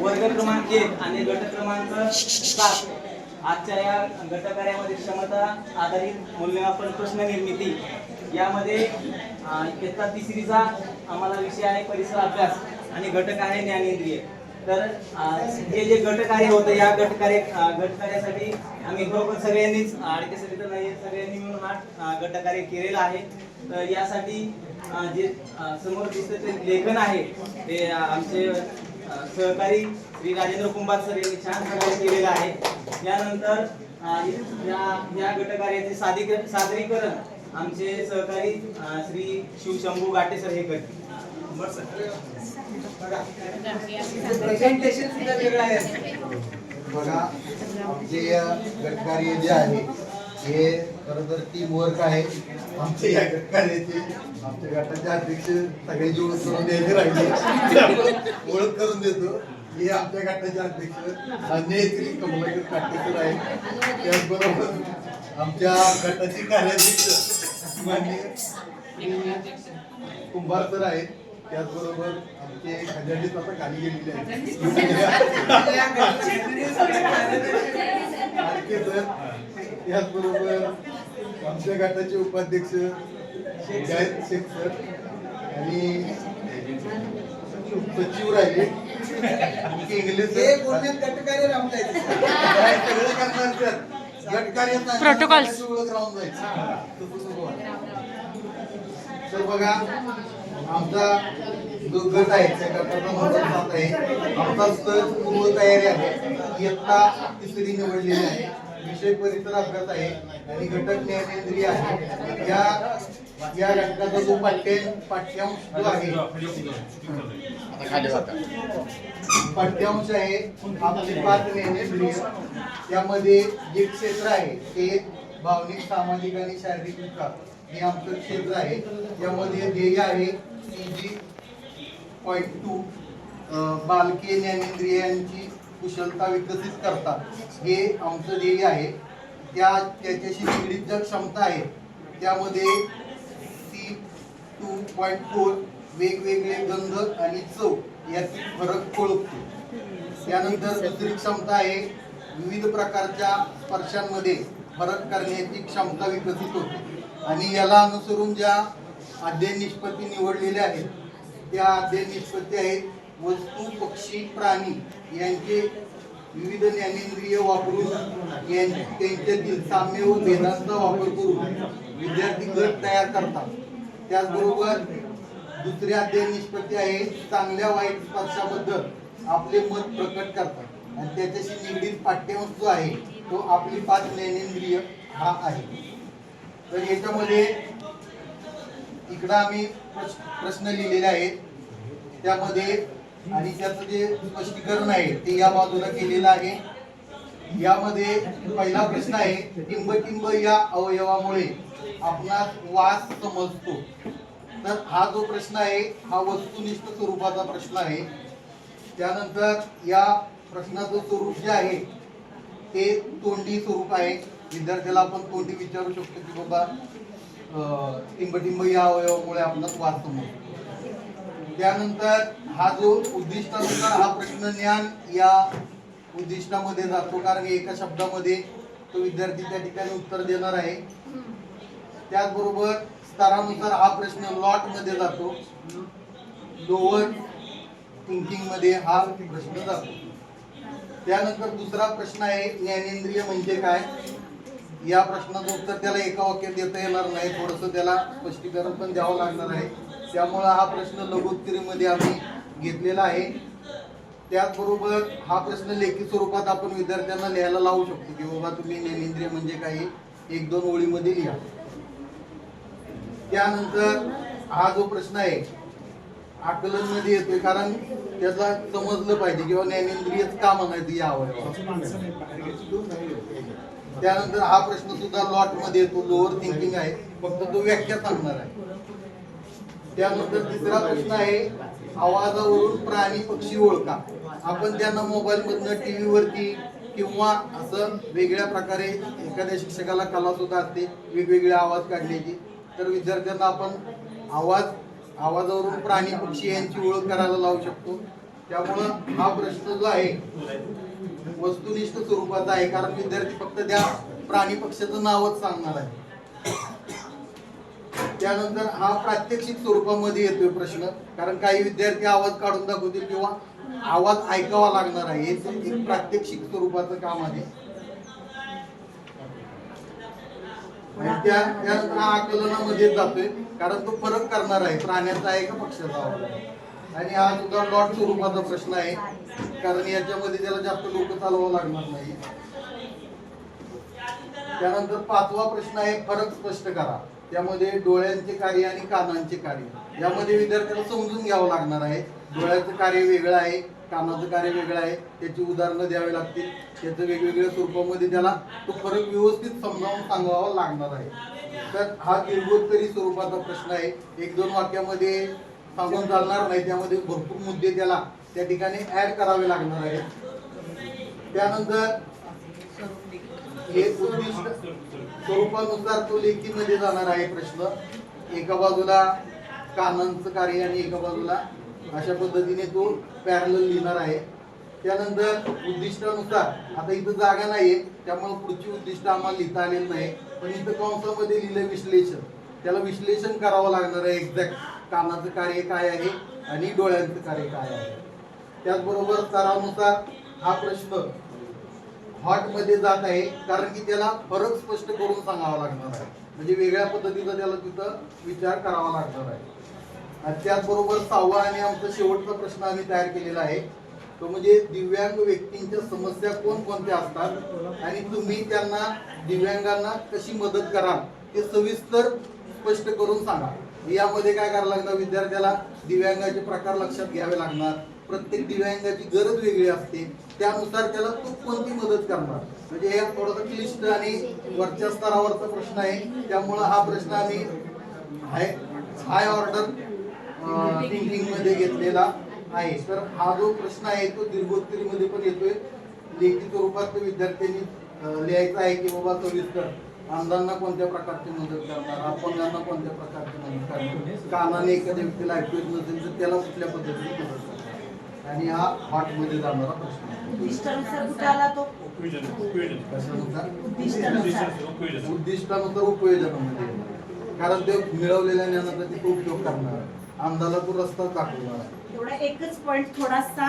वर्ग क्रमांक एक आणि गट क्रमांक सात. आजच्या या गटकार्यामध्ये क्षमता आधारित मूल्यमापन प्रश्न निर्मिती. यामध्ये इयत्ता तिसरीचा आम्हाला विषय आहे परिसर अभ्यास आणि घटक आहे ज्ञानेंद्रिय तर हे जे गटकार्य होतं या गटकार्य गटकार्यासाठी आम्ही बरोबर सगळ्यांनीच आडके सगळे तर नाही सगळ्यांनी मिळून हा गटकार्य केलेलं आहे. तर यासाठी जे समोर दिसतं ते लेखन आहे. ते आमचे सहकारी श्री राजेंद्र कुंभार सर यांनी छान प्रकारे केलेलं आहे. यानंतर या या गटकार्याचे सादरीकरण सादरीकरण आमचे सहकारी श्री शिवशंभू गाटे सर हे करतील. प्रेझेंटेशन सुद्धा वेगळं आहे. बघा जे गटकार्य जे आहे हे खरं तर टीम वर्क आहे. आमच्या या गटकार्याचे आमच्या गटाचे अध्यक्ष सगळ्यांची ओळख करून द्यायची राहिली. ओळख करून देतो. हे आमच्या गटाचे अध्यक्ष अन्यायत्री कमलाकर काटेकर आहे. त्याचबरोबर आमच्या गटाचे कार्याध्यक्ष माननीय कुंभार सर आहेत. त्याचबरोबर आमचे खजानीत आता खाली गेलेले आहेत. त्याचबरोबर आमच्या गटाचे उपाध्यक्ष जयंत शेख सर आणि सचिव राहिले. इंग्लिश व्हायला. तर बघा आमचा जो गट आहे त्या गटाचा नंबर सात आहे. आमचा स्तर पूर्व तयारी आहे. इयत्ता तिसरी निवडलेली आहे. विषय परिसर अभ्यास आहे आणि घटक ज्ञानेंद्रिय आहे. या या घटकाचा जो पाठ्य पाठ्यांश जो आहे पाठ्यांश आहे आपले पाच ज्ञानेंद्रिय त्यामध्ये जे क्षेत्र आहे ते भावनिक सामाजिक आणि शारीरिक विकास हे आमचं क्षेत्र आहे. त्यामध्ये ध्येय आहे सी जी पॉईंट टू बालके ज्ञानेंद्रियांची कुशलता विकसित करतात. हे आमचं ध्येय आहे. त्या त्याच्याशी निगडीत ज्या क्षमता आहे त्यामध्ये सी टू पॉईंट फोर वेगवेगळे गंध आणि चव यातील फरक ओळखतो. त्यानंतर दुसरी क्षमता आहे विविध प्रकारच्या स्पर्शांमध्ये फरक करण्याची क्षमता विकसित होते. आणि याला अनुसरून ज्या अध्ययन निष्पत्ती निवडलेल्या आहेत त्या अध्ययन निष्पत्ती आहेत वस्तू पक्षी प्राणी यांचे विविध ज्ञानेंद्रिय वापरून यां- त्यांच्यातील साम्य व भेदांचा वापर करून विद्यार्थी गट तयार करतात. त्याचबरोबर दुसरे अध्ययन निष्पत्ती आहे. चांगल्या वाईट पक्षाबद्दल आपले मत प्रकट करतात. आणि त्याच्याशी निगडीत पाठ्यवस्तू जो आहे तो आपली पाच ज्ञानेंद्रिय हा आहे. तर याच्यामध्ये इकडं आम्ही प्रश्न लिहिलेले आहेत. त्यामध्ये आणि त्याचं जे स्पष्टीकरण आहे ते या बाजूला केलेलं आहे. यामध्ये पहिला प्रश्न आहे टिंब या अवयवामुळे आपणास वास समजतो. तर हा जो प्रश्न आहे हा वस्तुनिष्ठ स्वरूपाचा प्रश्न आहे. त्यानंतर या प्रश्नाचं स्वरूप जे आहे ते तोंडी स्वरूप आहे. विद्यार्थ्याला आपण तोंडी विचारू शकतो की बाबा अं, टिंबटिंब या अवयवामुळे आपणास वास समजतो. त्यानंतर हा जो उद्दिष्टानुसार हा प्रश्न ज्ञान या उद्दिष्टामध्ये जातो. कारण एका शब्दामध्ये तो विद्यार्थी त्या ठिकाणी उत्तर देणार आहे. त्याचबरोबर स्तरानुसार हा प्रश्न लॉटमध्ये जातो. लोअर थिंकिंगमध्ये हा प्रश्न जातो. त्यानंतर दुसरा प्रश्न आहे ज्ञानेंद्रिय म्हणजे काय? या प्रश्नाचं उत्तर त्याला एका वाक्यात देता येणार नाही. थोडस त्याला स्पष्टीकरण पण द्यावं लागणार आहे. त्यामुळे हा प्रश्न लघुत्तरीमध्ये आम्ही घेतलेला आहे. त्याचबरोबर हा प्रश्न लेखी स्वरूपात आपण विद्यार्थ्यांना लिहायला लावू शकतो की बाबा तुम्ही ज्ञानेंद्रिय म्हणजे काही एक दोन ओळीमध्ये लिहा. त्यानंतर हा जो प्रश्न आहे आकलनमध्ये येतोय कारण त्याला समजलं पाहिजे किंवा ज्ञानेंद्रियच का म्हणायचं यावर त्यानंतर हा प्रश्न सुद्धा लॉटमध्ये येतो लोअर थिंकिंग आहे. फक्त तो व्याख्या सांगणार आहे. त्यानंतर तिसरा प्रश्न आहे आवाजावरून प्राणी पक्षी ओळखा. आपण त्यांना मोबाईल मधनं टीव्ही वरती किंवा असं वेगळ्या प्रकारे एखाद्या शिक्षकाला कला सुद्धा असते वेगवेगळे आवाज काढण्याची. तर विद्यार्थ्यांना आपण आवाज आवाजावरून प्राणी पक्षी यांची ओळख करायला लावू शकतो. त्यामुळं हा प्रश्न जो आहे वस्तुनिष्ठ स्वरूपाचा आहे. कारण विद्यार्थी फक्त त्या प्राणी पक्षाचं नावच सांगणार आहे. त्यानंतर हा प्रात्यक्षिक स्वरूपामध्ये येतोय प्रश्न. कारण काही विद्यार्थी आवाज काढून दाखवतील किंवा आवाज ऐकावा लागणार आहे. हे एक प्रात्यक्षिक स्वरूपाचं काम आहे. त्या आकलनामध्ये जातोय. कारण तो फरक करणार आहे. प्राण्याचा आहे का पक्षाचा आणि हा सुद्धा डॉट स्वरूपाचा प्रश्न आहे. कारण याच्यामध्ये त्याला जास्त डोकं चालवावं लागणार नाही. त्यानंतर पाचवा प्रश्न आहे फरक स्पष्ट करा. त्यामध्ये डोळ्यांचे कार्य आणि कानांचे कार्य. यामध्ये विद्यार्थ्याला समजून घ्यावं लागणार आहे. डोळ्याचं कार्य वेगळं आहे कानाचं कार्य वेगळं आहे. त्याची उदाहरणं द्यावी लागतील. त्याचं वेगवेगळ्या स्वरूपामध्ये त्याला तो फरक व्यवस्थित समजावून सांगावा लागणार आहे. तर हा दीर्घोत्तरी स्वरूपाचा प्रश्न आहे. एक दोन वाक्यामध्ये सांगून चालणार नाही. त्यामध्ये भरपूर मुद्दे त्याला त्या ठिकाणी ऍड करावे लागणार आहेत. त्यानंतर हे उद्दिष्ट स्वरूपानुसार तो लेखीमध्ये जाणार आहे प्रश्न. एका बाजूला कानांचं कार्य आणि एका बाजूला अशा पद्धतीने तो पॅरल लिहिणार आहे. त्यानंतर उद्दिष्टानुसार आता इथं जागा नाहीये त्यामुळे पुढची उद्दिष्ट आम्हाला लिहिता आलेली नाही. पण इथं कंसामध्ये लिहिलं विश्लेषण. त्याला विश्लेषण करावं लागणार आहे एक्झॅक्ट कानाचं कार्य काय आहे आणि डोळ्यांचं कार्य काय आहे. त्याचबरोबर स्तरानुसार हा प्रश्न हॉटमध्ये जात आहे कारण की त्याला फरक स्पष्ट करून सांगावा लागणार आहे. म्हणजे वेगळ्या पद्धतीचा त्याला तिथं विचार करावा लागणार आहे. आणि त्याचबरोबर सहावा आणि आमचा शेवटचा प्रश्न आम्ही तयार केलेला आहे तो म्हणजे दिव्यांग व्यक्तींच्या समस्या कोणकोणत्या असतात आणि तुम्ही त्यांना दिव्यांगांना कशी मदत कराल हे सविस्तर स्पष्ट करून सांगा. यामध्ये काय करावं लागणार? विद्यार्थ्याला दिव्यांगाचे प्रकार लक्षात घ्यावे लागणार. प्रत्येक दिव्यांगाची गरज वेगळी असते. त्यानुसार त्याला तो कोणती मदत करणार? म्हणजे हे थोडंसं क्लिष्ट आणि वरच्या स्तरावरचा प्रश्न आहे. त्यामुळं हा प्रश्न आम्ही हाय हाय ऑर्डर थिंकिंगमध्ये घेतलेला आहे. तर हा जो प्रश्न आहे तो दीर्घोत्तरीमध्ये पण येतोय. लेखी स्वरूपात विद्यार्थ्यांनी लिहायचं लिहायचा आहे की बाबा सविस्तर अंधांना कोणत्या प्रकारची मदत करणार? अपंगांना कोणत्या प्रकारची मदत करणार? कानाने एखाद्या व्यक्तीला ऐकू येत नसेल तर त्याला कुठल्या पद्धतीने मदत करणार? आणि हा हॉटमध्ये जाणारा प्रश्न. उद्दिष्टानुसार उपयोजनामध्ये. कारण ते मिळवलेल्या ज्ञानाचा ते उपयोग करणार अंधाला तो रस्ता दाखवणार एकच पॉइंट थोडासा